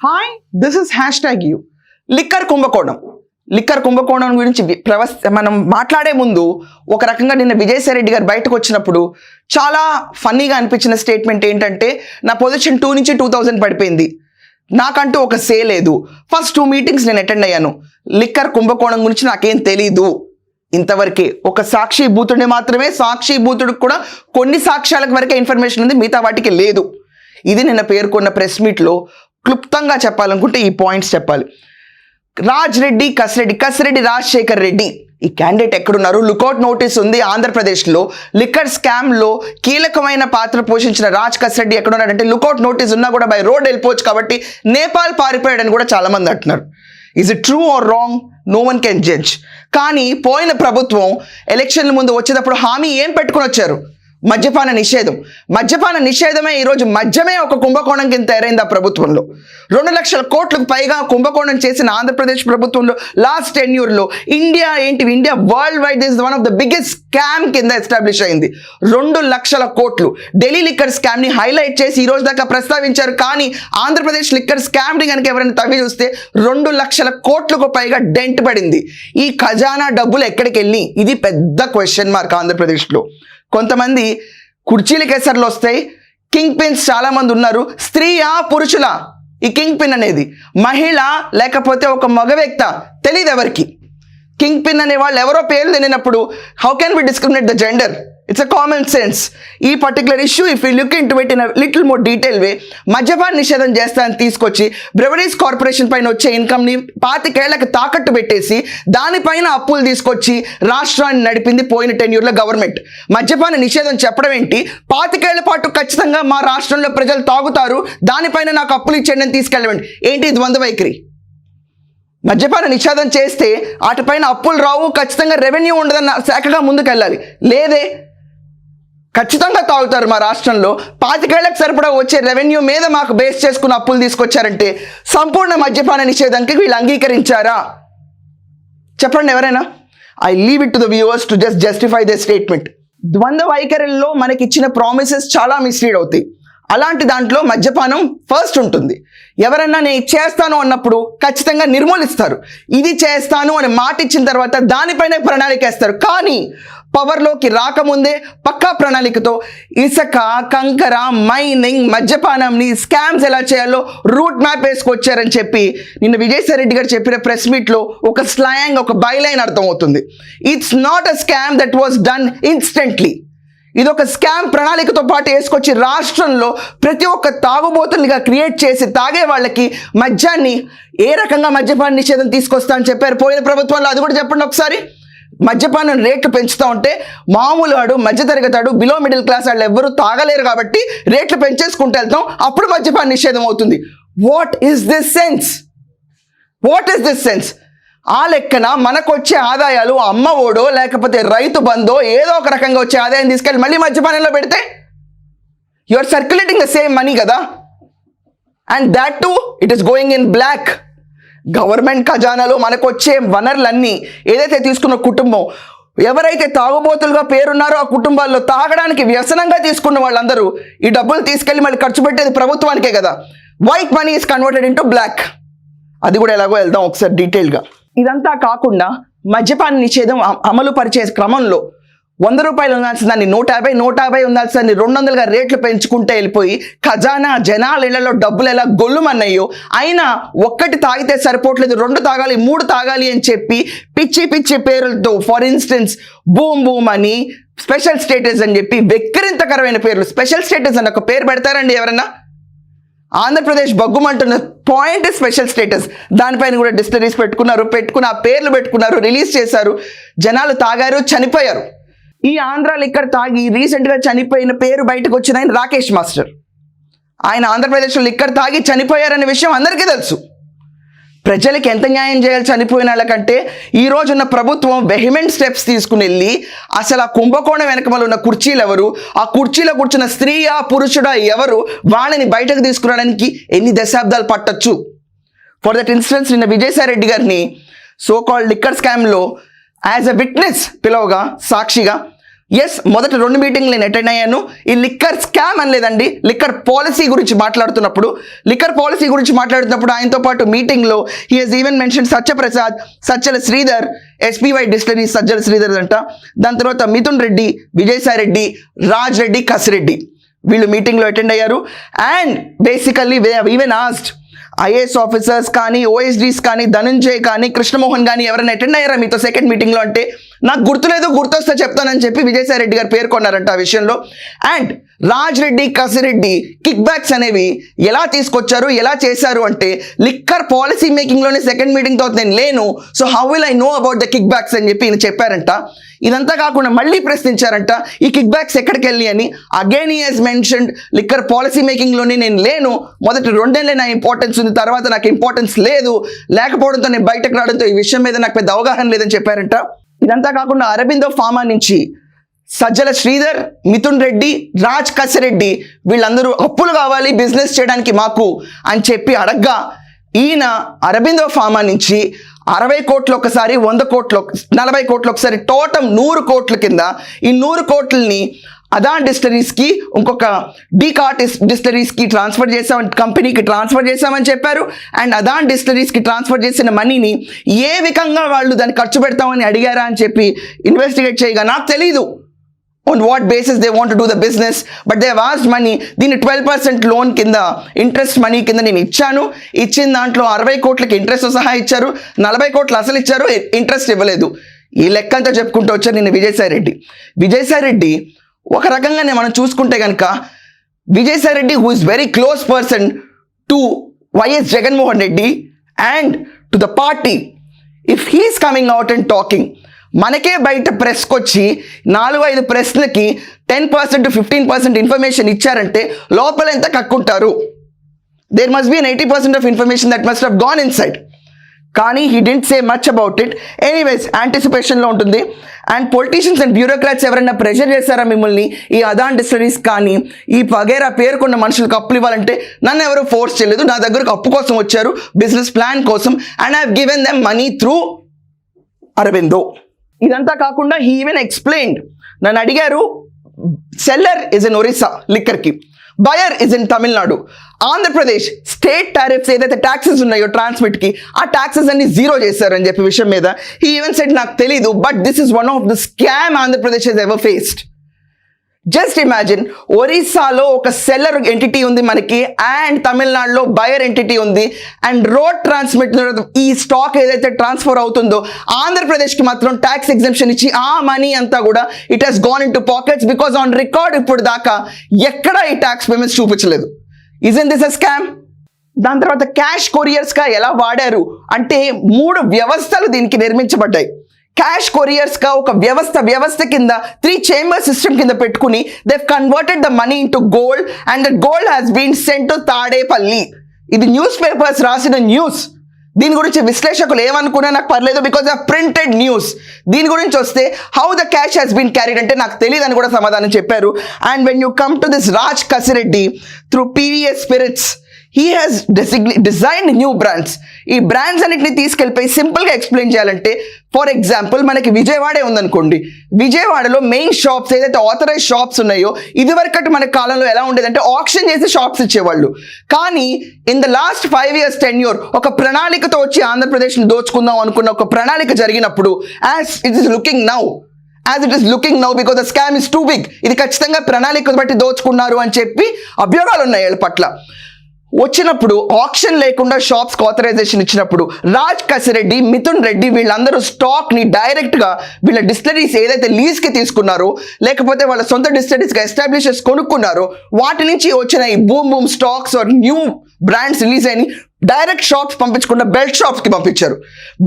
Hi this is hash tag you liquor కుంభకోణం liquor కుంభకోణం గురించి వి- ప్రవస్ మనం మాట్లాడే ముందు ఒక రకంగా నిన్న విజయసాయిరెడ్డి గారు బయటకు వచ్చినప్పుడు చాలా ఫన్నీగా అనిపించిన స్టేట్మెంట్ ఏంటంటే నా పొజిషన్ టూ నుంచి టూ థౌజండ్ పడిపోయింది. నాకంటూ ఒక సే లేదు. ఫస్ట్ టూ మీటింగ్స్ నేను అటెండ్ అయ్యాను. లిక్కర్ కుంభకోణం గురించి నాకేం తెలీదు. ఇంతవరకే ఒక సాక్షి భూతుడిని మాత్రమే సాక్షి భూతుడికి కూడా కొన్ని సాక్ష్యాలకు వరకే ఇన్ఫర్మేషన్ ఉంది మిగతా వాటికి లేదు. ఇది నిన్న పేర్కొన్న ప్రెస్ మీట్లో క్లుప్తంగా చెప్పాలనుకుంటే ఈ పాయింట్స్ చెప్పాలి. రాజ్ రెడ్డి కసిరెడ్డి కసిరెడ్డి రాజశేఖర్ రెడ్డి. ఈ క్యాండిడేట్ ఎక్కడున్నారు? లుకౌట్ నోటీస్ ఉంది ఆంధ్రప్రదేశ్లో. లిక్కర్ స్కామ్లో కీలకమైన పాత్ర పోషించిన రాజ్ కసిరెడ్డి ఎక్కడున్నాడంటే లుకౌట్ నోటీస్ ఉన్నా కూడా బై రోడ్ వెళ్ళిపోవచ్చు కాబట్టి నేపాల్ పారిపోయాడని కూడా చాలామంది అంటున్నారు. Is it true or wrong no one can judge కానీ పోయిన ప్రభుత్వం ఎలక్షన్ల ముందు వచ్చేటప్పుడు హామీ ఏం పెట్టుకుని వచ్చారు? మద్యపాన నిషేధం. మద్యపాన నిషేధమే ఈరోజు మద్యమే ఒక కుంభకోణం కింద తయారైంది ఆ ప్రభుత్వంలో. రెండు లక్షల కోట్లకు పైగా కుంభకోణం చేసిన ఆంధ్రప్రదేశ్ ప్రభుత్వంలో లాస్ట్ టెన్యూర్లో ఇండియా ఏంటి India world wide this one of the biggest scam కింద ఎస్టాబ్లిష్ అయింది. రెండు లక్షల కోట్లు. ఢిల్లీ లిక్కర్ స్కామ్ని హైలైట్ చేసి ఈ రోజు దాకా ప్రస్తావించారు. కానీ ఆంధ్రప్రదేశ్ లిక్కర్ స్కామ్ని కనుక ఎవరైనా తవ్వి చూస్తే రెండు లక్షల కోట్లకు పైగా డెంట్ పడింది. ఈ ఖజానా డబ్బులు ఎక్కడికి వెళ్ళి ఇది పెద్ద క్వశ్చన్ మార్క్ ఆంధ్రప్రదేశ్లో. కొంతమంది కుర్చీల కేసర్లు వస్తాయి. కింగ్ పిన్స్ చాలామంది ఉన్నారు. స్త్రీయా పురుషులా? ఈ కింగ్ పిన్ అనేది మహిళ లేకపోతే ఒక మగ వ్యక్త తెలియదు ఎవరికి. కింగ్ పిన్ అనే వాళ్ళు ఎవరో పేర్లు తెలియనప్పుడు how can be discriminate the gender it's a common sense ఈ particular issue if you look into it in little more detail way మద్యపాన నిషేధం చేస్తానని తీసుకొచ్చి బ్రెవరీస్ కార్పొరేషన్ పైన వచ్చే ఇన్కమ్ని పాతికేళ్ళకు తాకట్టు పెట్టేసి దానిపైన అప్పులు తీసుకొచ్చి రాష్ట్రాన్ని నడిపింది పోయిన టెన్యూర్లో గవర్నమెంట్ మద్యపాన నిషేధం చెప్పడం ఏంటి? పాతికేళ్ళ పాటు ఖచ్చితంగా మా రాష్ట్రంలో ప్రజలు తాగుతారు దానిపైన నాకు అప్పులు ఇచ్చేయండి అని తీసుకెళ్ళమండి ఏంటి ఇది వంద వైఖరి? మద్యపాన నిషేధం చేస్తే వాటిపైన అప్పులు రావు ఖచ్చితంగా రెవెన్యూ ఉండదన్న శాఖగా ముందుకెళ్ళాలి. లేదే ఖచ్చితంగా తాగుతారు మా రాష్ట్రంలో. పాతికేళ్ళకు సరిపడా వచ్చే రెవెన్యూ మీద మాకు బేస్ చేసుకున్న అప్పులు తీసుకొచ్చారంటే సంపూర్ణ మద్యపాన నిషేధానికి వీళ్ళు అంగీకరించారా? చెప్పండి ఎవరైనా. I leave it to the viewers to just justify the statement ద్వంద్వ వైఖరిలో మనకి ఇచ్చిన ప్రామిసెస్ చాలా మిస్లీడ్ అవుతాయి. అలాంటి దాంట్లో మద్యపానం ఫస్ట్ ఉంటుంది. ఎవరన్నా నేను చేస్తాను అన్నప్పుడు ఖచ్చితంగా నిర్మూలిస్తారు. ఇది చేస్తాను అని మాట ఇచ్చిన తర్వాత దానిపైన ప్రణాళిక వేస్తారు కానీ పవర్లోకి రాకముందే పక్కా ప్రణాళికతో ఇసుక కంకర మైనింగ్ మద్యపానంని స్కామ్స్ ఎలా చేయాలో రూట్ మ్యాప్ వేసుకొచ్చారని చెప్పి నిన్న విజయసాయిరెడ్డి గారు చెప్పిన ప్రెస్ మీట్లో ఒక స్లాంగ్ ఒక బైలైన్ అర్థమవుతుంది. It's not a scam that was done instantly ఇది ఒక స్కామ్ ప్రణాళికతో పాటు వేసుకొచ్చి రాష్ట్రంలో ప్రతి ఒక్క తాగుబోతులుగా క్రియేట్ చేసి తాగే వాళ్ళకి మద్యాన్ని ఏ రకంగా మద్యపాన నిషేధం తీసుకొస్తా అని చెప్పారు? పోయిన ప్రభుత్వంలో అది కూడా చెప్పండి ఒకసారి. మద్యపానం రేట్లు పెంచుతూ ఉంటే మామూలు వాడు మధ్యతరగతాడు బిలో మిడిల్ క్లాస్ వాళ్ళు ఎవ్వరూ తాగలేరు కాబట్టి రేట్లు పెంచేసుకుంటూ వెళ్తాం. అప్పుడు మద్యపాన నిషేధం అవుతుంది. What is this sense what is this sense ఆ లెక్కన మనకు వచ్చే ఆదాయాలు అమ్మ ఓడో లేకపోతే రైతు బందో ఏదో ఒక రకంగా వచ్చే ఆదాయం తీసుకెళ్ళి మళ్ళీ మద్యపానంలో పెడితే? You are circulating the same money కదా? And that to it is going in black government ఖజానాలో మనకు వచ్చే వనరులన్నీ ఏదైతే తీసుకున్న కుటుంబం ఎవరైతే తాగుబోతులుగా పేరున్నారో ఆ కుటుంబాల్లో తాగడానికి వ్యసనంగా తీసుకున్న వాళ్ళందరూ ఈ డబ్బులు తీసుకెళ్ళి మళ్ళీ ఖర్చు పెట్టేది ప్రభుత్వానికే కదా. White money is converted into black అది కూడా ఎలాగో వెళ్దాం ఒకసారి డీటెయిల్గా ఇదంతా కాకుండా మద్యపాన నిషేధం అమలు పరిచే క్రమంలో వంద రూపాయలు ఉండాల్సిన దాన్ని నూట యాభై నూట యాభై ఉండాల్సిన దాన్ని రెండు వందలుగా రేట్లు పెంచుకుంటే వెళ్ళిపోయి ఖజానా జనాల ఇళ్ళలో డబ్బులు ఎలా గొల్లుమన్నాయో అయినా ఒక్కటి తాగితే సరిపోవట్లేదు. రెండు తాగాలి మూడు తాగాలి అని చెప్పి పిచ్చి పిచ్చి పేర్లతో ఫర్ ఇన్స్టెన్స్ బూమ్ బూమ్ అని స్పెషల్ స్టేటస్ అని చెప్పి వెక్కిరింతకరమైన పేర్లు. స్పెషల్ స్టేటస్ అని ఒక పేరు పెడతారండి ఎవరన్నా? ఆంధ్రప్రదేశ్ బగ్గుమంటున్న పాయింట్ స్పెషల్ స్టేటస్. దానిపైన కూడా డిస్టరీస్ పెట్టుకున్నారు పెట్టుకున్న ఆ పేర్లు పెట్టుకున్నారు రిలీజ్ చేశారు. జనాలు తాగారు చనిపోయారు. ఈ ఆంధ్ర లిక్కర్ తాగి రీసెంట్గా చనిపోయిన పేరు బయటకు వచ్చిన ఆయన రాకేష్ మాస్టర్. ఆయన ఆంధ్రప్రదేశ్లో లిక్కర్ తాగి చనిపోయారనే విషయం అందరికీ తెలుసు. ప్రజలకి ఎంత న్యాయం చేయాలి చనిపోయిన వాళ్ళకంటే ఈ రోజున్న ప్రభుత్వం వెహిమెంట్ స్టెప్స్ తీసుకుని వెళ్ళి అసలు ఆ కుంభకోణం వెనకమల ఉన్న కుర్చీలు ఎవరు? ఆ కుర్చీలో కూర్చున్న స్త్రీయా పురుషుడా ఎవరు? వాళ్ళని బయటకు తీసుకురావడానికి ఎన్ని దశాబ్దాలు పట్టచ్చు? ఫర్ దట్ ఇన్స్టెన్స్ నిన్న విజయసాయి రెడ్డి గారిని సో కాల్డ్ లిక్కర్ స్కామ్లో యాజ్ అ విట్నెస్ పిలవగా సాక్షిగా ఎస్ మొదటి రెండు మీటింగ్లు నేను అటెండ్ అయ్యాను. ఈ లిక్కర్ స్కామ్ అని లేదండి లిక్కర్ పాలసీ గురించి మాట్లాడుతున్నప్పుడు లిక్కర్ పాలసీ గురించి మాట్లాడుతున్నప్పుడు ఆయనతో పాటు మీటింగ్లో he has even mention Satyaprasad Sajjala Sridhar SPY distillery Sajjala Sridhar అంట. దాని తర్వాత మిథున్ రెడ్డి విజయసాయి రెడ్డి రాజ్ రెడ్డి కసిరెడ్డి వీళ్ళు మీటింగ్లో అటెండ్ అయ్యారు. And basically they even asked IAS officers కానీ ఓఎస్డీస్ కానీ ధనంజయ్ కానీ కృష్ణమోహన్ కానీ ఎవరైనా అటెండ్ అయ్యారా మీతో సెకండ్ మీటింగ్లో అంటే? నాకు గుర్తులేదు గుర్తొస్తే చెప్తానని చెప్పి విజయసాయి రెడ్డి గారు పేర్కొన్నారంట ఆ విషయంలో. And Raj Reddy Kasireddy kickbacks అనేవి ఎలా తీసుకొచ్చారు ఎలా చేశారు అంటే లిక్కర్ పాలసీ మేకింగ్లోనే సెకండ్ మీటింగ్తో నేను లేను so how will I know about the kickbacks అని చెప్పి ఈయన చెప్పారంట. ఇదంతా కాకుండా మళ్ళీ ప్రశ్నించారంట ఈ కిక్ బ్యాక్స్ ఎక్కడికి వెళ్ళి అని? Again he's mentioned liquor policy మేకింగ్లోనే నేను లేను. మొదటి రెండేళ్ళే నా ఇంపార్టెన్స్ ఉంది తర్వాత నాకు ఇంపార్టెన్స్ లేదు. లేకపోవడంతో నేను బయటకు రావడంతో ఈ విషయం మీద నాకు పెద్ద అవగాహన లేదని చెప్పారంట. ఇదంతా కాకుండా అరబిందో ఫార్మా నుంచి సజ్జల శ్రీధర్ మిథున్ రెడ్డి రాజ్ కసిరెడ్డి వీళ్ళందరూ అప్పులు కావాలి బిజినెస్ చేయడానికి మాకు అని చెప్పి అడగ్గా ఈయన అరబిందో ఫామా నుంచి అరవై కోట్లు ఒకసారి వంద కోట్లు నలభై కోట్లు ఒకసారి టోటల్ నూరు కోట్ల కింద ఈ నూరు కోట్లని అదాన్ డిస్టరీస్కి ఇంకొక డీకాట్ డిస్టరీస్కి ట్రాన్స్ఫర్ చేసాం కంపెనీకి ట్రాన్స్ఫర్ చేసామని చెప్పారు. అండ్ అదాన్ డిస్టరీస్కి ట్రాన్స్ఫర్ చేసిన మనీని ఏ విధంగా వాళ్ళు దాన్ని ఖర్చు పెడతామని అడిగారా అని చెప్పి ఇన్వెస్టిగేట్ చేయగా నాకు on what basis they want do the business but they waste money దీన్ని ట్వెల్వ్ పర్సెంట్ లోన్ కింద ఇంట్రెస్ట్ మనీ కింద నేను ఇచ్చాను. ఇచ్చిన దాంట్లో అరవై కోట్లకి ఇంట్రెస్ట్ సహా ఇచ్చారు. నలభై కోట్లు అసలు ఇచ్చారు. ఇంట్రెస్ట్ ఇవ్వలేదు. ఈ లెక్క అంతా చెప్పుకుంటూ వచ్చారు నేను విజయసాయి రెడ్డి విజయసాయి రెడ్డి ఒక రకంగానే మనం చూసుకుంటే కనుక Vijayasai Reddy who is very close person to YS Jaganmohan Reddy and to the party if he's coming out and talking మనకే బయట ప్రెస్కి వచ్చి నాలుగు ఐదు ప్రెస్లకి ten percent fifteen percent information ఇచ్చారంటే లోపల ఎంత కక్కుంటారు? There must be an eighty percent of information that must have gone inside కానీ he didn't say much about it anyways యాంటిసిపేషన్లో ఉంటుంది. అండ్ పొలిటీషియన్స్ అండ్ బ్యూరోక్రాట్స్ ఎవరైనా ప్రెషర్ చేస్తారా మిమ్మల్ని? ఈ అదాన్ డిస్టరీస్ కానీ ఈ పగేరా పేర్కొన్న మనుషులకు అప్పులు ఇవ్వాలంటే నన్ను ఎవరు ఫోర్స్ చేయలేదు. నా దగ్గరకు అప్పు కోసం వచ్చారు. బిజినెస్ ప్లాన్ కోసం. And I given them money through Aurobindo ఇదంతా కాకుండా హీ ఈవెన్ ఎక్స్ప్లెయిన్డ్ నన్ను అడిగారు seller is in Orissa లిక్కర్కి buyer is in Tamil Nadu Andhra Pradesh state tariffs ఏదైతే ట్యాక్సెస్ ఉన్నాయో ట్రాన్స్మిట్కి ఆ ట్యాక్సెస్ అన్ని జీరో చేశారు అని చెప్పి విషయం మీద హీ ఈవెన్ సెట్ నాకు తెలీదు but this is one of the scam Andhra Pradesh has ever faced just imagine ఒరిస్సాలో ఒక సెల్లర్ ఎంటిటీ ఉంది మనకి అండ్ తమిళనాడులో బయర్ ఎంటిటీ ఉంది అండ్ రోడ్ ట్రాన్స్మిట్ ఈ స్టాక్ ఏదైతే ట్రాన్స్ఫర్ అవుతుందో ఆంధ్రప్రదేశ్కి మాత్రం ట్యాక్స్ ఎగ్జంప్షన్ ఇచ్చి ఆ మనీ అంతా కూడా it has gone into pockets because on record ఇప్పుడు దాకా ఎక్కడ ఈ ట్యాక్స్ పేమెంట్స్ చూపించలేదు. Is in this a scam దాని తర్వాత క్యాష్ కొరియర్స్గా ఎలా వాడారు? అంటే మూడు వ్యవస్థలు దీనికి నిర్మించబడ్డాయి. క్యాష్ కొరియర్స్గా ఒక వ్యవస్థ వ్యవస్థ కింద త్రీ చేంబర్ సిస్టమ్ కింద పెట్టుకుని they converted the money into gold and the gold has been sent to Tadepalli ఇది న్యూస్ పేపర్స్ రాసిన న్యూస్ దీని గురించి విశ్లేషకులు ఏమనుకున్నా నాకు పర్లేదు బికాజ్ ఆఫ్ ప్రింటెడ్ న్యూస్ దీని గురించి వస్తే how the cash has been carried అంటే నాకు తెలియదు అని కూడా సమాధానం చెప్పారు. And when you come to this Raj Kasireddy through PVS spirits he has design designed new brands ఈ బ్రాండ్స్ అన్నిటిని తీసుకెళ్ళిపోయి సింపుల్గా ఎక్స్ప్లెయిన్ చేయాలంటే ఫర్ ఎగ్జాంపుల్ మనకి విజయవాడే ఉందనుకోండి. విజయవాడలో మెయిన్ షాప్స్ ఏదైతే ఆథరైజ్ షాప్స్ ఉన్నాయో ఇదివరకటి మన కాలంలో ఎలా ఉండేదంటే ఆప్షన్ చేసి షాప్స్ ఇచ్చేవాళ్ళు. కానీ in the last five years ten year ఒక ప్రణాళికతో వచ్చి ఆంధ్రప్రదేశ్ని దోచుకుందాం అనుకున్న ఒక ప్రణాళిక జరిగినప్పుడు as it is looking now as it is looking now because the scam is too big ఇది ఖచ్చితంగా ప్రణాళిక బట్టి దోచుకున్నారు అని చెప్పి అభ్యోగాలు ఉన్నాయి వీళ్ళ పట్ల. వచ్చినప్పుడు ఆప్షన్ లేకుండా షాప్స్ ఆథరైజేషన్ ఇచ్చినప్పుడు రాజ్ కసిరెడ్డి మిథున్ రెడ్డి వీళ్ళందరూ స్టాక్ని డైరెక్ట్గా వీళ్ళ డిస్టరీస్ ఏదైతే లీజ్కి తీసుకున్నారో లేకపోతే వాళ్ళ సొంత డిస్టరీస్గా ఎస్టాబ్లిష్ కొనుక్కున్నారో వాటి నుంచి వచ్చిన ఈ boom boom stocks or new brands release అయినాయి. డైరెక్ట్ షాప్స్ పంపించకుండా బెల్ట్ షాప్స్కి పంపించారు.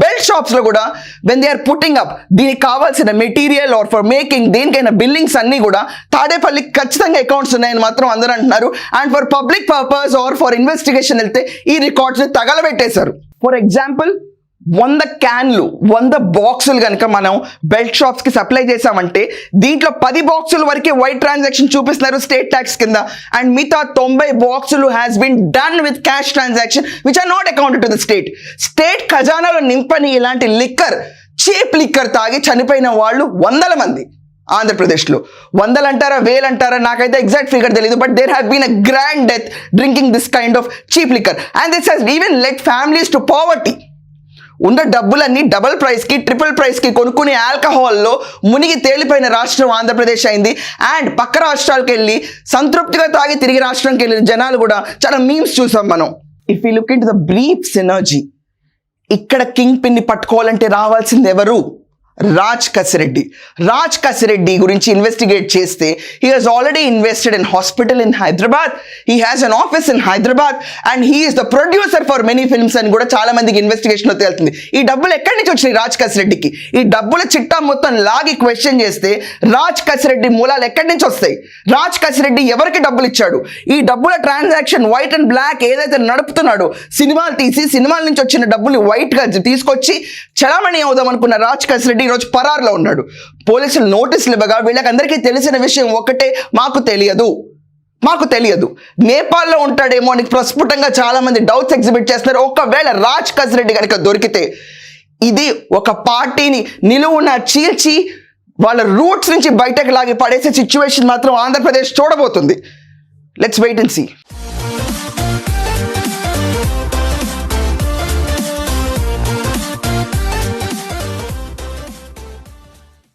బెల్ట్ షాప్స్లో కూడా when they are putting up దీనికి కావాల్సిన మెటీరియల్ ఆర్ ఫర్ మేకింగ్ దేనికైనా బిల్లింగ్స్ అన్ని కూడా తాడేపల్లికి ఖచ్చితంగా అకౌంట్స్ ఉన్నాయని మాత్రం అందరూ అంటున్నారు. And for public purpose or for investigation వెళ్తే ఈ రికార్డ్స్ తగలబెట్టేశారు. ఫర్ ఎగ్జాంపుల్ వంద క్యాన్లు వంద బాక్సులు కనుక మనం బెల్ట్ షాప్స్కి సప్లై చేసామంటే దీంట్లో పది బాక్సుల వరకే వైట్ ట్రాన్సాక్షన్ చూపిస్తున్నారు స్టేట్ ట్యాక్స్ కింద. అండ్ మిగతా తొంభై బాక్సులు has been done with cash transaction which are not accounted to the state state ఖజానాలో నింపని ఇలాంటి లిక్కర్ చీప్ లిక్కర్ తాగి చనిపోయిన వాళ్ళు వందల మంది ఆంధ్రప్రదేశ్లో. వందలు అంటారా వేలు అంటారా నాకైతే ఎగ్జాక్ట్ ఫిగర్ తెలియదు but there have been a grand death drinking this kind of cheap liquor and this has even let families to poverty ఉన్న డబ్బులన్నీ డబుల్ ప్రైస్కి ట్రిపుల్ ప్రైస్కి కొనుక్కునే ఆల్కహాల్లో మునిగి తేలిపోయిన రాష్ట్రం ఆంధ్రప్రదేశ్ అయింది. అండ్ పక్క రాష్ట్రాలకు వెళ్ళి సంతృప్తిగా తాగి తిరిగి రాష్ట్రంకి వెళ్ళిన జనాలు కూడా చాలా మీమ్స్ చూసాం మనం. If you look into the brief synergy ఇక్కడ కింగ్ పిన్ని పట్టుకోవాలంటే రావాల్సింది ఎవరు? రాజ్ కసిరెడ్డి. రాజ్ కసిరెడ్డి గురించి ఇన్వెస్టిగేట్ చేస్తే he has already invested in hospital in Hyderabad he has an office in Hyderabad and he is the producer for many films అని కూడా చాలా మందికి ఇన్వెస్టిగేషన్లో తేలుతుంది. ఈ డబ్బులు ఎక్కడి నుంచి వచ్చినాయి రాజ్ కసిరెడ్డికి? ఈ డబ్బుల చిట్టా మొత్తం లాగి క్వశ్చన్ చేస్తే రాజ్ కసిరెడ్డి మూలాలు ఎక్కడి నుంచి వస్తాయి? రాజ్ కసిరెడ్డి ఎవరికి డబ్బులు ఇచ్చాడు? ఈ డబ్బుల ట్రాన్సాక్షన్ వైట్ అండ్ బ్లాక్ ఏదైతే నడుపుతున్నాడో సినిమాలు తీసి సినిమాల నుంచి వచ్చిన డబ్బులు వైట్గా తీసుకొచ్చి చలామణి అవుదాం అనుకున్న రాజ్ కసిరెడ్డి ఈరోజు పరారులో ఉన్నాడు. పోలీసులు నోటీసులు ఇవ్వగా వీళ్ళకి అందరికీ తెలిసిన విషయం ఒకటే మాకు తెలియదు. మాకు తెలియదు. నేపాల్లో ఉంటాడేమో అని ప్రస్ఫుటంగా చాలా మంది డౌట్స్ ఎగ్జిబిట్ చేస్తున్నారు. ఒకవేళ రాజ్ రెడ్డి కనుక దొరికితే ఇది ఒక పార్టీని నిలువున చీల్చి వాళ్ళ రూట్స్ నుంచి బయటకు లాగి పడేసే సిచ్యువేషన్ మాత్రం Andhra Pradesh చూడబోతుంది. Let's wait and see